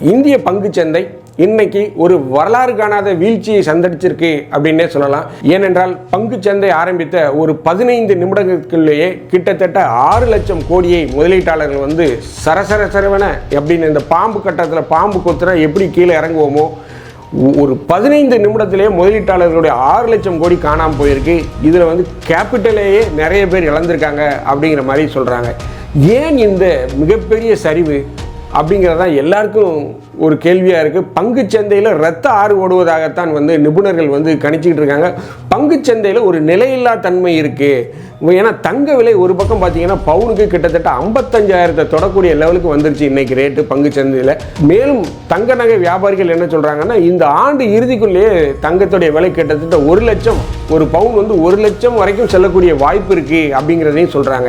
இந்திய பங்குச்சந்தை இன்னைக்கு ஒரு வரலாறு காணாத வீழ்ச்சியை சந்தடிச்சிருக்கு அப்படின்னே சொல்லலாம். ஏனென்றால் பங்குச்சந்தை ஆரம்பித்த ஒரு பதினைந்து நிமிடங்களுக்குள்ளேயே கிட்டத்தட்ட ஆறு லட்சம் கோடியை முதலீட்டாளர்கள் வந்து சரசர சரவன அப்படின்னு இந்த பாம்பு கட்டத்தில் பாம்பு கொத்துனா எப்படி கீழே இறங்குவோமோ ஒரு பதினைந்து நிமிடத்திலேயே முதலீட்டாளர்களுடைய ஆறு லட்சம் கோடி காணாமல் போயிருக்கு. இதில் வந்து கேபிட்டலேயே நிறைய பேர் இழந்திருக்காங்க அப்படிங்கிற மாதிரி சொல்கிறாங்க ஏன் இந்த மிகப்பெரிய சரிவு? அப்படிங்கிறது தான் எல்லாருக்கும் ஒரு கேள்வியாக இருக்குது பங்கு சந்தையில் ரத்த ஆறு ஓடுவதாகத்தான் வந்து நிபுணர்கள் வந்து கணிச்சிக்கிட்டு இருக்காங்க. பங்கு சந்தையில் ஒரு நிலையில்லா தன்மை இருக்குது ஏன்னா தங்க விலை ஒரு பக்கம் பார்த்தீங்கன்னா பவுனுக்கு கிட்டத்தட்ட ஐம்பத்தஞ்சாயிரத்தை தொடக்கூடிய லெவலுக்கு வந்துருச்சு இன்றைக்கி ரேட்டு பங்குச்சந்தையில். மேலும் தங்க நகை வியாபாரிகள் என்ன சொல்கிறாங்கன்னா இந்த ஆண்டு இறுதிக்குள்ளேயே தங்கத்துடைய விலை கிட்டத்தட்ட ஒரு லட்சம் ஒரு பவுன் வந்து ஒரு லட்சம் வரைக்கும் செல்லக்கூடிய வாய்ப்பு இருக்குது அப்படிங்கிறதையும் சொல்கிறாங்க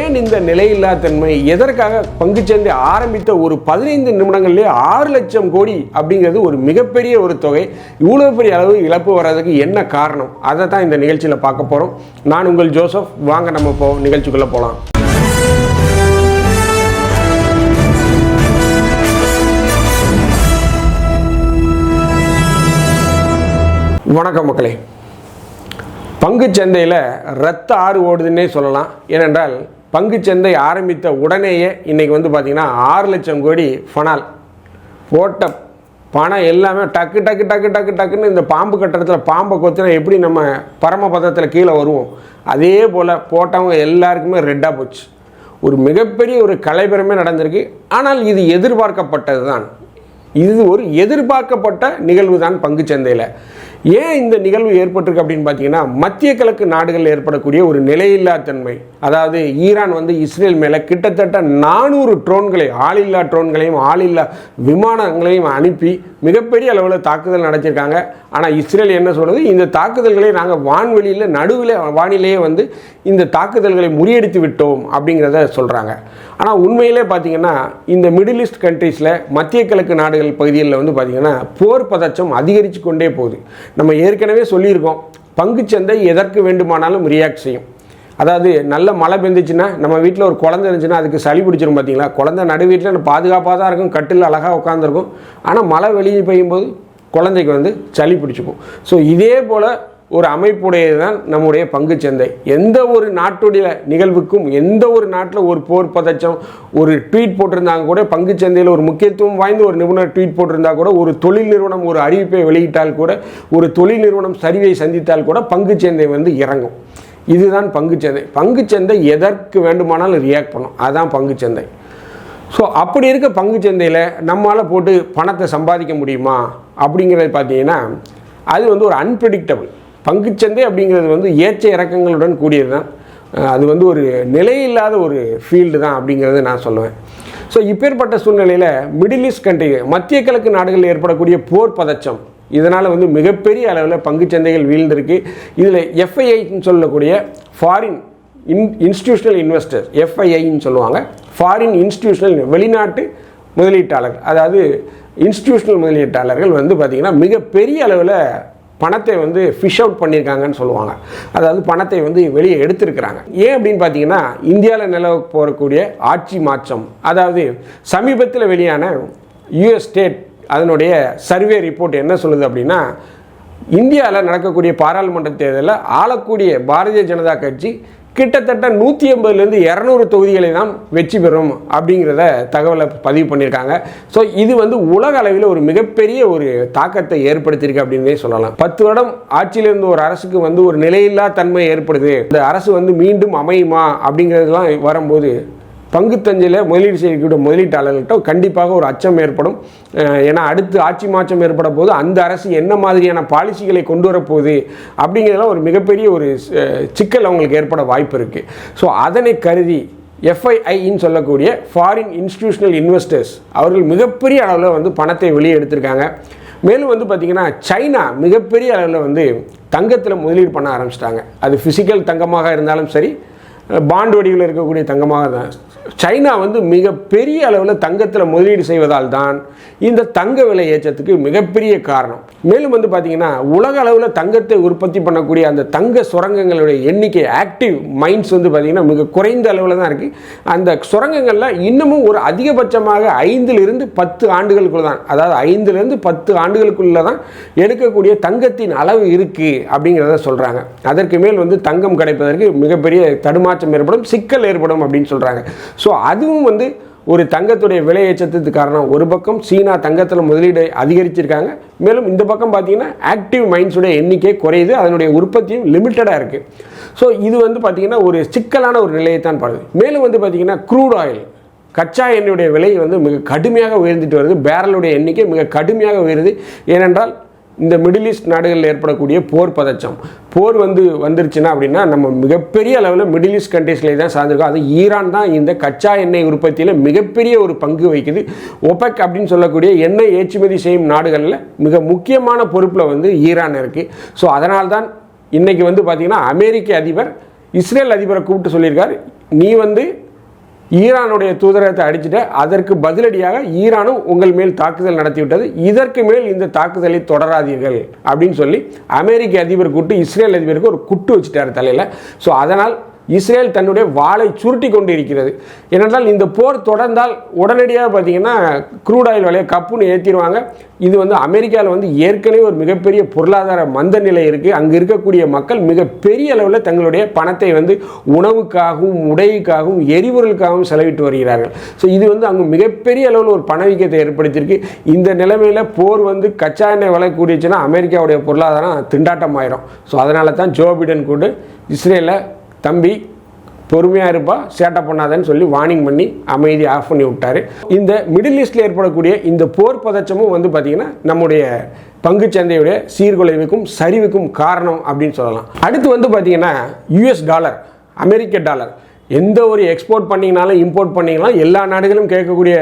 ஏன் இந்த நிலையில்லா தன்மை? எதற்காக பங்குச்சந்தை ஆரம்பித்த ஒரு பதினைந்து நிமிடங்கள்லேயே ஆறு லட்சம் கோடி அப்படிங்கிறது ஒரு மிகப்பெரிய ஒரு தொகை. இவ்வளோ பெரிய அளவு இழப்பு வர்றதுக்கு என்ன காரணம்? அதை தான் இந்த நிகழ்ச்சியில் பார்க்க போகிறோம் நான் உங்கள் ஜோசப். வாங்க நம்ம இப்போ நிகழ்ச்சிக்குள்ளே போகலாம் வணக்கம் மக்களே. பங்குச்சந்தையில் ரத்த ஆறு ஓடுதுன்னே சொல்லலாம். ஏனென்றால் பங்குச்சந்தை ஆரம்பித்த உடனேயே இன்னைக்கு வந்து பார்த்திங்கன்னா ஆறு லட்சம் கோடி ஃபனால் போட்ட பணம் எல்லாமே டக்கு டக்கு டக்கு டக்கு டக்குன்னு இந்த பாம்பு கட்டடத்தில் பாம்பை கொத்தினா எப்படி நம்ம பரமபதத்தில் கீழே வருவோம்? அதே போல் போட்டவங்க எல்லாருக்குமே ரெட்டாக போச்சு. ஒரு மிகப்பெரிய ஒரு கலைபெறமே நடந்திருக்கு. ஆனால் இது எதிர்பார்க்கப்பட்டது தான் இது ஒரு எதிர்பார்க்கப்பட்ட நிகழ்வு தான் பங்குச்சந்தையில் ஏன் இந்த நிகழ்வு ஏற்பட்டிருக்கு அப்படின்னு பார்த்தீங்கன்னா மத்திய கிழக்கு நாடுகளில் ஏற்படக்கூடிய ஒரு நிலையில்லா தன்மை. அதாவது ஈரான் வந்து இஸ்ரேல் மேலே கிட்டத்தட்ட நானூறு ட்ரோன்களை ஆளில்லா ட்ரோன்களையும் ஆளில்லா விமானங்களையும் அனுப்பி மிகப்பெரிய அளவில் தாக்குதல் நடத்தியிருக்காங்க. ஆனால் இஸ்ரேல் என்ன சொல்கிறது இந்த தாக்குதல்களை நாங்கள் வான்வெளியில் நடுவில் வானிலேயே வந்து இந்த தாக்குதல்களை முறியடித்து விட்டோம் அப்படிங்கிறத சொல்கிறாங்க ஆனால் உண்மையிலே பார்த்தீங்கன்னா இந்த மிடில் ஈஸ்ட் கண்ட்ரீஸில் மத்திய கிழக்கு நாடுகள் பகுதிகளில் வந்து பார்த்திங்கன்னா போர் பதச்சம் அதிகரித்து கொண்டே போகுது. நம்ம ஏற்கனவே சொல்லியிருக்கோம் பங்குச்சந்தை எதற்கு வேண்டுமானாலும் ரியாக்ட் செய்யும். அதாவது நல்ல மழை பெஞ்சிச்சுன்னா நம்ம வீட்டில் ஒரு குழந்தை இருந்துச்சுன்னா அதுக்கு சளி பிடிச்சிரும் பார்த்தீங்களா குழந்தை நடு வீட்டில் பாதுகாப்பாக தான் இருக்கும் கட்டில் அழகாக உட்காந்துருக்கும் ஆனால் மழை வெளியே பெய்யும்போது குழந்தைக்கு வந்து சளி பிடிச்சிக்கும். ஸோ இதே போல் ஒரு அமைப்புடையது தான் நம்முடைய பங்குச்சந்தை எந்த ஒரு நாட்டுடைய நிகழ்வுக்கும் எந்த ஒரு நாட்டில் ஒரு போர் பதச்சம் ஒரு ட்வீட் போட்டிருந்தாங்க கூட பங்குச்சந்தையில் ஒரு முக்கியத்துவம் வாய்ந்த ஒரு நிபுணர் ட்வீட் போட்டிருந்தா கூட ஒரு தொழில் நிறுவனம் ஒரு அறிவிப்பை வெளியிட்டால் கூட ஒரு தொழில் நிறுவனம் சரிவை சந்தித்தால் கூட பங்குச்சந்தை வந்து இறங்கும். இதுதான் பங்குச்சந்தை பங்குச்சந்தை எதற்கு வேண்டுமானாலும் ரியாக்ட் பண்ணும். அதுதான் பங்குச்சந்தை ஸோ அப்படி இருக்க பங்குச்சந்தையில் நம்மளால் போட்டு பணத்தை சம்பாதிக்க முடியுமா? அப்படிங்கிறது பார்த்தீங்கன்னா அது வந்து ஒரு அன்பிரடிக்டபிள் பங்குச்சந்தை அப்படிங்கிறது வந்து ஏற்ற இறக்கங்களுடன் கூடியது தான். அது வந்து ஒரு நிலையில்லாத ஒரு ஃபீல்டு தான் அப்படிங்கிறத நான் சொல்லுவேன். ஸோ இப்பேற்பட்ட சூழ்நிலையில் மிடில் ஈஸ்ட் கண்ட்ரி மத்திய கிழக்கு நாடுகளில் ஏற்படக்கூடிய போர் பதச்சம் இதனால் வந்து மிகப்பெரிய அளவில் பங்குச்சந்தைகள் வீழ்ந்திருக்கு. இதில் எஃப்ஐஐன்னு சொல்லக்கூடிய ஃபாரின் இன் இன்ஸ்டியூஷனல் இன்வெஸ்டர் எஃப்ஐஐன்னு சொல்லுவாங்க. ஃபாரின் இன்ஸ்டியூஷனல் வெளிநாட்டு முதலீட்டாளர்கள் அதாவது இன்ஸ்டியூஷனல் முதலீட்டாளர்கள் வந்து பார்த்திங்கன்னா மிகப்பெரிய அளவில் பணத்தை வந்து ஃபிஷ் அவுட் பண்ணியிருக்காங்கன்னு சொல்லுவாங்க. அதாவது பணத்தை வந்து வெளியே எடுத்திருக்கிறாங்க. ஏன் அப்படின்னு பார்த்தீங்கன்னா இந்தியாவில் நிலவ போகக்கூடிய ஆட்சி மாற்றம் அதாவது சமீபத்தில் வெளியான யுஎஸ் ஸ்டேட் அதனுடைய சர்வே ரிப்போர்ட் என்ன சொல்லுது அப்படின்னா இந்தியாவில் நடக்கக்கூடிய பாராளுமன்ற தேர்தலில் ஆளக்கூடிய பாரதிய ஜனதா கட்சி கிட்டத்தட்ட நூற்றி ஐம்பதுலேருந்து இரநூறு தொகுதிகளை தான் வெற்றி பெறும் அப்படிங்கிறத தகவலை பதிவு பண்ணியிருக்காங்க. ஸோ இது வந்து உலக அளவில் ஒரு மிகப்பெரிய ஒரு தாக்கத்தை ஏற்படுத்தியிருக்கு அப்படின்னே சொல்லலாம். பத்து வருடம் ஆட்சியிலிருந்து ஒரு அரசுக்கு வந்து ஒரு நிலையில்லா தன்மை ஏற்படுது. இந்த அரசு வந்து மீண்டும் அமையுமா அப்படிங்கிறதுலாம் வரும்போது பங்குத்தஞ்சையில் முதலீடு செய்யக்கூடிய முதலீட்டாளர்கள்ட்ட கண்டிப்பாக ஒரு அச்சம் ஏற்படும். ஏன்னா அடுத்து ஆட்சி மாற்றம் ஏற்பட போது அந்த அரசு என்ன மாதிரியான பாலிசிகளை கொண்டு வரப்போகுது அப்படிங்கிறதுலாம் ஒரு மிகப்பெரிய ஒரு சிக்கல் அவங்களுக்கு ஏற்பட வாய்ப்பு இருக்குது ஸோ அதனை கருதி எஃப்ஐஐன்னு சொல்லக்கூடிய ஃபாரின் இன்ஸ்டிடியூஷனல் இன்வெஸ்டர்ஸ் அவர்கள் மிகப்பெரிய அளவில் வந்து பணத்தை வெளியே எடுத்திருக்காங்க. மேலும் வந்து பார்த்திங்கன்னா சைனா மிகப்பெரிய அளவில் வந்து தங்கத்தில் முதலீடு பண்ண ஆரம்பிச்சிட்டாங்க. அது ஃபிசிக்கல் தங்கமாக இருந்தாலும் சரி பாண்ட் வடிவில் இருக்கக்கூடிய தங்கமாக தான் சைனா வந்து மிக பெரிய அளவில் தங்கத்தில் முதலீடு செய்வதால் தான் இந்த தங்க விலை ஏற்றத்துக்கு மிகப்பெரிய காரணம். மேலும் வந்து பார்த்தீங்கன்னா உலக அளவில் தங்கத்தை உற்பத்தி பண்ணக்கூடிய அந்த தங்க சுரங்கங்களுடைய எண்ணிக்கை ஆக்டிவ் மைண்ட்ஸ் வந்து பார்த்திங்கன்னா மிக குறைந்த அளவில் தான் இருக்குது அந்த சுரங்கங்களில் இன்னமும் ஒரு அதிகபட்சமாக ஐந்திலிருந்து பத்து ஆண்டுகளுக்குள்ள தான் அதாவது ஐந்திலிருந்து பத்து ஆண்டுகளுக்குள்ளே தான் எடுக்கக்கூடிய தங்கத்தின் அளவு இருக்குது அப்படிங்கிறத சொல்கிறாங்க அதற்கு மேல் வந்து தங்கம் கிடைப்பதற்கு மிகப்பெரிய தடுமாற்றம் ஏற்படும் சிக்கல் ஏற்படும் அப்படின்னு சொல்கிறாங்க ஸோ அதுவும் வந்து ஒரு தங்கத்துடைய விலை ஏற்றத்துக்கு காரணம் ஒரு பக்கம் சீனா தங்கத்தில் முதலீடு அதிகரிச்சிருக்காங்க. மேலும் இந்த பக்கம் பார்த்தீங்கன்னா ஆக்டிவ் மைண்ட்ஸுடைய எண்ணிக்கை குறையுது. அதனுடைய உற்பத்தியும் லிமிட்டடாக இருக்குது ஸோ இது வந்து பார்த்திங்கன்னா ஒரு சிக்கலான ஒரு நிலையை தான் பாருது. மேலும் வந்து பார்த்திங்கன்னா க்ரூட் ஆயில் கச்சா எண்ணெயுடைய விலை வந்து மிக கடுமையாக உயர்ந்துட்டு வருது. பேரலுடைய எண்ணிக்கை மிக கடுமையாக உயருது. ஏனென்றால் இந்த மிடில் ஈஸ்ட் நாடுகளில் ஏற்படக்கூடிய போர் பதச்சம் போர் வந்து வந்துருச்சுன்னா அப்படின்னா நம்ம மிகப்பெரிய அளவில் மிடில் ஈஸ்ட் கண்ட்ரீஸ்லேயே தான் சார்ந்திருக்கோம். அது ஈரான் தான் இந்த கச்சா எண்ணெய் உற்பத்தியில் மிகப்பெரிய ஒரு பங்கு வகிக்குது. ஒபெக் அப்படின்னு சொல்லக்கூடிய எண்ணெய் ஏற்றுமதி செய்யும் நாடுகளில் மிக முக்கியமான பொறுப்பில் வந்து ஈரான் இருக்குது ஸோ அதனால்தான் இன்றைக்கி வந்து பார்த்திங்கன்னா அமெரிக்க அதிபர் இஸ்ரேல் அதிபரை கூப்பிட்டு சொல்லியிருக்கார். நீ வந்து ஈரானுடைய தூதரகத்தை அடிச்சுட்டு அதற்கு பதிலடியாக ஈரானும் உங்கள் மேல் தாக்குதல் நடத்திவிட்டது. இதற்கு மேல் இந்த தாக்குதலை தொடராதீர்கள் அப்படின்னு சொல்லி அமெரிக்க அதிபர் கூட்டு இஸ்ரேல் அதிபருக்கு ஒரு குட்டு வச்சுட்டார் தலையில். ஸோ அதனால் இஸ்ரேல் தன்னுடைய வாளை சுருட்டி கொண்டு இருக்கிறது ஏனென்றால் இந்த போர் தொடர்ந்தால் உடனடியாக பார்த்தீங்கன்னா க்ரூட் ஆயில் விலையை கப்புன்னு ஏற்றிடுவாங்க இது வந்து அமெரிக்காவில் வந்து ஏற்கனவே ஒரு மிகப்பெரிய பொருளாதார மந்த நிலை இருக்குது அங்கே இருக்கக்கூடிய மக்கள் மிகப்பெரிய அளவில் தங்களுடைய பணத்தை வந்து உணவுக்காகவும் உடைக்காகவும் எரிபொருளுக்காகவும் செலவிட்டு வருகிறார்கள். ஸோ இது வந்து அங்கே மிகப்பெரிய அளவில் ஒரு பணவீக்கத்தை ஏற்படுத்தியிருக்கு. இந்த நிலைமையில் போர் வந்து கச்சா எண்ணெய் விலை கூடிச்சுன்னா அமெரிக்காவுடைய பொருளாதாரம் திண்டாட்டம் ஆயிரும் ஸோ அதனால தான் ஜோ பிடன் கூட இஸ்ரேலை தம்பி பொறுமையாக இருப்பா சேட்டை பண்ணாதன்னு சொல்லி வார்னிங் பண்ணி அமைதி ஆஃப் பண்ணி விட்டாரு. இந்த மிடில் ஈஸ்டில் ஏற்படக்கூடிய இந்த போர் பதச்சமும் வந்து பார்த்திங்கன்னா நம்முடைய பங்குச்சந்தையுடைய சீர்குலைவுக்கும் சரிவுக்கும் காரணம் அப்படின்னு சொல்லலாம். அடுத்து வந்து பார்த்திங்கன்னா யூஎஸ் டாலர் அமெரிக்க டாலர் எந்த ஒரு எக்ஸ்போர்ட் பண்ணிங்கனாலும் இம்போர்ட் பண்ணிங்கனாலும் எல்லா நாடுகளும் கேட்கக்கூடிய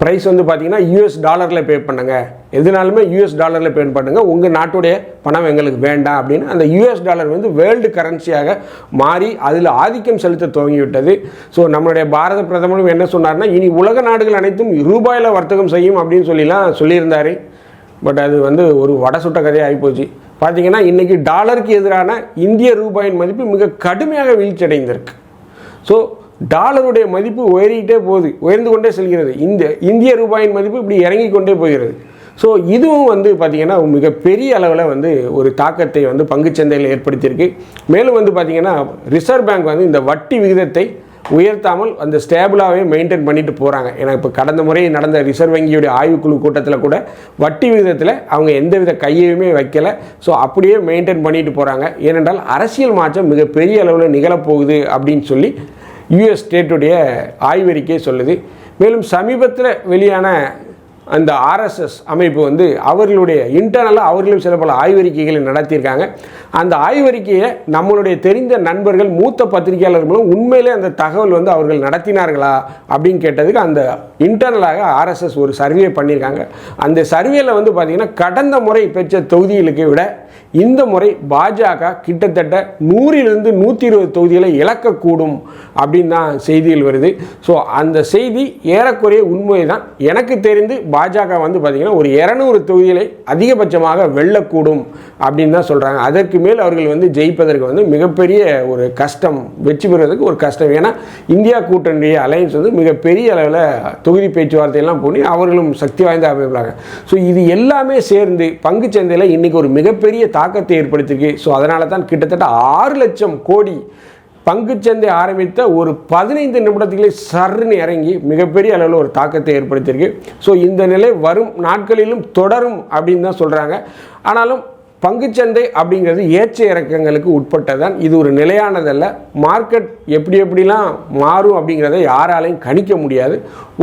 ப்ரைஸ் வந்து பார்த்தீங்கன்னா யூஎஸ் டாலரில் பே பண்ணுங்க. எதுனாலுமே யூஎஸ் டாலரில் பே பண்ணுங்கள் உங்கள் நாட்டுடைய பணம் எங்களுக்கு வேண்டாம் அப்படின்னு அந்த யூஎஸ் டாலர் வந்து வேர்ல்டு கரன்சியாக மாறி அதில் ஆதிக்கம் செலுத்த துவங்கிவிட்டது. ஸோ நம்மளுடைய பாரத பிரதமரும் என்ன சொன்னார்னா இனி உலக நாடுகள் அனைத்தும் ரூபாயில் வர்த்தகம் செய்யும் அப்படின்னு சொல்லிலாம் சொல்லியிருந்தார். பட் அது வந்து ஒரு வட சுட்ட கதையாக ஆகிப்போச்சு பார்த்தீங்கன்னா இன்றைக்கி டாலருக்கு எதிரான இந்திய ரூபாயின் மதிப்பு மிக கடுமையாக வீழ்ச்சி அடைந்திருக்கு ஸோ டாலருடைய மதிப்பு உயறிக்கிட்டே போகுது உயர்ந்து கொண்டே செல்கிறது. இந்த இந்திய ரூபாயின் மதிப்பு இப்படி இறங்கி கொண்டே போகிறது. ஸோ இதுவும் வந்து பார்த்திங்கன்னா மிகப்பெரிய அளவில் வந்து ஒரு தாக்கத்தை வந்து பங்குச்சந்தையில் ஏற்படுத்தியிருக்கு. மேலும் வந்து பார்த்திங்கன்னா ரிசர்வ் பேங்க் வந்து இந்த வட்டி விகிதத்தை உயர்த்தாமல் அந்த ஸ்டேபிளாகவே மெயின்டைன் பண்ணிட்டு போகிறாங்க ஏன்னா இப்போ கடந்த முறை நடந்த ரிசர்வ் வங்கியுடைய ஆய்வுக்குழு கூட்டத்தில் கூட வட்டி விகிதத்தில் அவங்க எந்தவித கையையுமே வைக்கலை. ஸோ அப்படியே மெயின்டைன் பண்ணிட்டு போகிறாங்க ஏனென்றால் அரசியல் மாற்றம் மிகப்பெரிய அளவில் நிகழப்போகுது அப்படின்னு சொல்லி யுஎஸ் ஸ்டேட்டுடைய ஆய்வறிக்கை சொல்லுது. மேலும் சமீபத்தில் வெளியான அந்த ஆர்எஸ்எஸ் அமைப்பு வந்து அவர்களுடைய இன்டர்னலாக அவர்களும் சில பல ஆய்வறிக்கைகளை நடத்தியிருக்காங்க. அந்த ஆய்வறிக்கையை நம்மளுடைய தெரிந்த நண்பர்கள் மூத்த பத்திரிகையாளர்களும் உண்மையிலே அந்த தகவல் வந்து அவர்கள் நடத்தினார்களா அப்படின்னு கேட்டதுக்கு அந்த இன்டர்னலாக ஆர்எஸ்எஸ் ஒரு சர்வே பண்ணியிருக்காங்க. அந்த சர்வேல வந்து பார்த்திங்கன்னா கடந்த முறை பெற்ற தொகுதிகளுக்கு விட இந்த முறை பாஜக கிட்டத்தட்ட நூறிலிருந்து நூற்றி இருபது தொகுதிகளை இழக்கக்கூடும் அப்படின்னு தான் செய்திகள் வருது. ஸோ அந்த செய்தி ஏறக்குறைய உண்மை தான் எனக்கு தெரிந்து பாஜக வந்து பார்த்திங்கன்னா ஒரு இரநூறு தொகுதிகளை அதிகபட்சமாக வெல்லக்கூடும் அப்படின்னு தான் சொல்கிறாங்க அதற்கு மேல் அவர்கள் வந்து ஜெயிப்பதற்கு வந்து மிகப்பெரிய ஒரு கஷ்டம் வெற்றி பெறுவதற்கு ஒரு கஷ்டம். ஏன்னா இந்தியா கூட்டணிய அலையன்ஸ் வந்து மிகப்பெரிய அளவில் தொகுதி பேச்சுவார்த்தையெல்லாம் பண்ணி அவர்களும் சக்தி வாய்ந்த அமைப்பாங்க ஸோ இது எல்லாமே சேர்ந்து பங்குச்சந்தையில் இன்றைக்கி ஒரு மிகப்பெரிய தாக்கத்தை ஏற்படுத்தியிருக்கு. ஸோ அதனால தான் கிட்டத்தட்ட ஆறு லட்சம் கோடி பங்குச்சந்தை ஆரம்பித்த ஒரு பதினைந்து நிமிடத்துக்குள்ளே சர்ன்னு இறங்கி மிகப்பெரிய அளவில் ஒரு தாக்கத்தை ஏற்படுத்தியிருக்கு. ஸோ இந்த நிலை வரும் நாட்களிலும் தொடரும் அப்படின்னு தான் சொல்கிறாங்க ஆனாலும் பங்குச்சந்தை அப்படிங்கிறது ஏற்ற இறக்கங்களுக்கு உட்பட்டதான் இது ஒரு நிலையானதல்ல. மார்க்கெட் எப்படி எப்படிலாம் மாறும் அப்படிங்கிறத யாராலையும் கணிக்க முடியாது.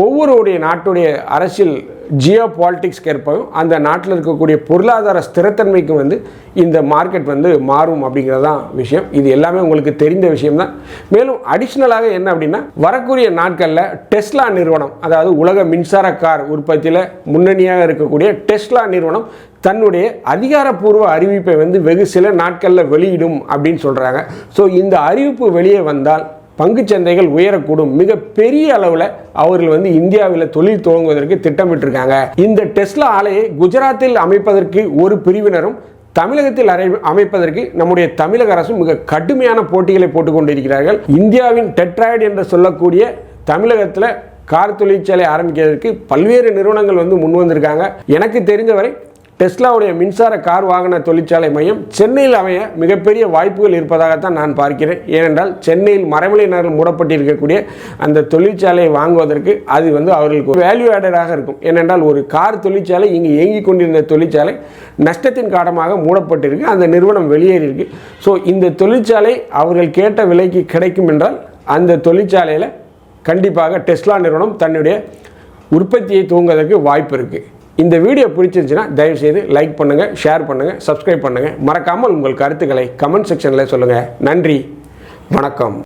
ஒவ்வொருடைய நாட்டுடைய அரசியல் ஜியோ பாலிட்டிக்ஸ்க்கு ஏற்பவும் அந்த நாட்டில் இருக்கக்கூடிய பொருளாதார ஸ்திரத்தன்மைக்கு வந்து இந்த மார்க்கெட் வந்து மாறும் அப்படிங்கிறதான் விஷயம். இது எல்லாமே உங்களுக்கு தெரிந்த விஷயம்தான். மேலும் அடிஷ்னலாக என்ன அப்படின்னா வரக்கூடிய நாட்களில் டெஸ்லா நிறுவனம் அதாவது உலக மின்சார கார் உற்பத்தியில் முன்னணியாக இருக்கக்கூடிய டெஸ்லா நிறுவனம் தன்னுடைய அதிகாரப்பூர்வ அறிவிப்பை வந்து வெகு சில நாட்களில் வெளியிடும் அப்படின்னு சொல்கிறாங்க ஸோ இந்த அறிவிப்பு வெளியே வந்தால் பங்குச்சந்தைகள் உயரக்கூடும். மிக பெரிய அளவில் அவர்கள் வந்து இந்தியாவில் தொழில் துவங்குவதற்கு திட்டமிட்டிருக்காங்க. இந்த டெஸ்லா ஆலையை குஜராத்தில் அமைப்பதற்கு ஒரு பிரிவினரும் தமிழகத்தில் அரை அமைப்பதற்கு நம்முடைய தமிழக அரசு மிக கடுமையான போட்டிகளை போட்டுக்கொண்டிருக்கிறார்கள் இந்தியாவின் டெட்ராய்டு என்று சொல்லக்கூடிய தமிழகத்தில் கார் தொழிற்சாலை ஆரம்பிக்கிறதுக்கு பல்வேறு நிறுவனங்கள் வந்து முன் வந்திருக்காங்க. எனக்கு தெரிஞ்சவரை டெஸ்லாவுடைய மின்சார கார் வாகன தொழிற்சாலை மையம் சென்னையில் அமைய மிகப்பெரிய வாய்ப்புகள் இருப்பதாகத்தான் நான் பார்க்கிறேன். ஏனென்றால் சென்னையில் மரமலையினர்கள் மூடப்பட்டிருக்கக்கூடிய அந்த தொழிற்சாலையை வாங்குவதற்கு அது வந்து அவர்களுக்கு வேல்யூ ஆடடாக இருக்கும். ஏனென்றால் ஒரு கார் தொழிற்சாலை இங்கு இயங்கிக் கொண்டிருந்த தொழிற்சாலை நஷ்டத்தின் காரணமாக மூடப்பட்டிருக்கு. அந்த நிறுவனம் வெளியேறியிருக்கு. ஸோ இந்த தொழிற்சாலை அவர்கள் கேட்ட விலைக்கு கிடைக்கும் என்றால் அந்த தொழிற்சாலையில் கண்டிப்பாக டெஸ்லா நிறுவனம் தன்னுடைய உற்பத்தியை தூங்குவதற்கு வாய்ப்பு இருக்குது இந்த வீடியோ பிடிச்சிருந்துச்சுன்னா தயவுசெய்து லைக் பண்ணுங்கள் ஷேர் பண்ணுங்கள் சப்ஸ்கிரைப் பண்ணுங்கள் மறக்காமல் உங்கள் கருத்துக்களை கமெண்ட் செக்ஷனில் சொல்லுங்கள் நன்றி வணக்கம்.